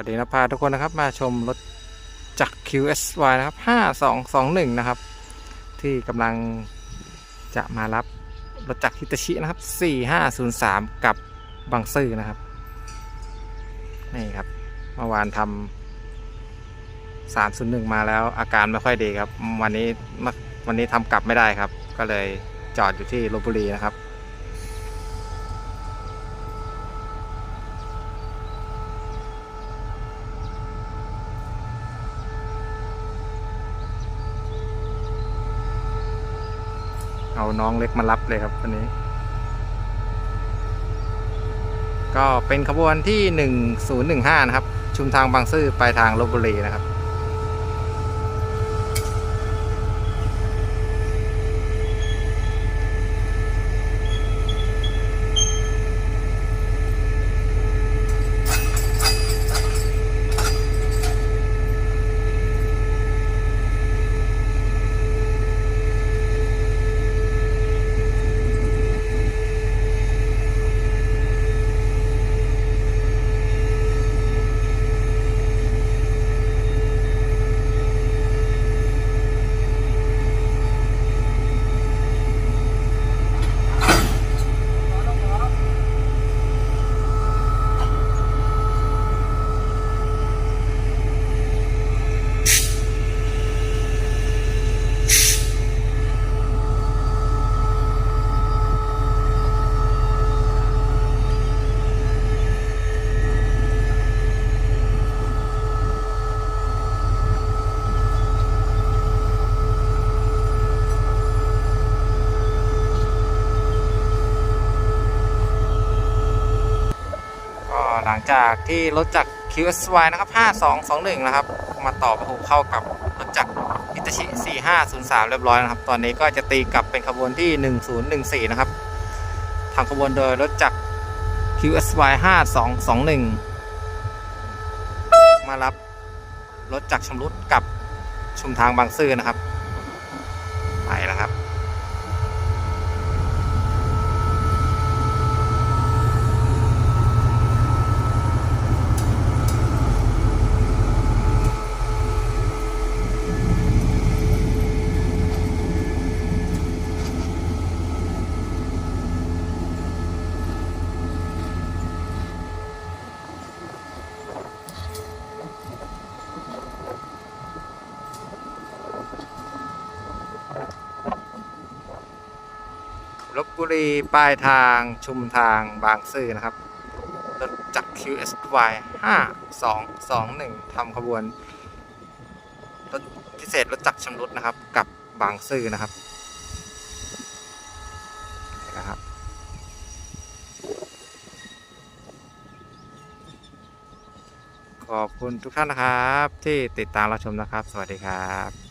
สวัสดีนะพาทุกคนนะครับมาชมรถจักร QSY นะครับ 5221 นะครับ ที่กำลังจะมารับรถจักรฮิตาชินะครับ 4503 กับบางซื่อนะครับ นี่ครับเมื่อวานทำ301 มาแล้วอาการไม่ค่อยดีครับ วันนี้วันนี้ทำกลับไม่ได้ครับ ก็เลยจอดอยู่ที่ลบบุรีนะครับ เอาน้องเล็กมารับเลยครับวันนี้ ก็เป็นขบวนที่ 1015 นะครับ ชุมทางบางซื่อไปทางลบบุรีนะครับ ก็ หลังจากที่รถจาก QSY นะครับ5221 นะครับ มาต่อประกบเข้ากับรถจักรฮิตาชิ 4503 เรียบร้อยนะครับ ตอนนี้ก็จะตีกลับเป็นขบวนที่ 1014 นะครับทางขบวนโดยรถจักร QSY 5221 มารับรถจักรชำรุดกับชุมทางบางซื่อนะครับ ไปแล้วครับ ลบบุรีปลายทางชุมทางบางซื่อนะครับ รถจักร QSY 5221ทำขบวน รถพิเศษรถจักรชำรุดนะครับ กับบางซื่อนะครับนะครับขอบคุณทุกท่านนะครับ ที่ติดตามรับชมนะครับ สวัสดีครับ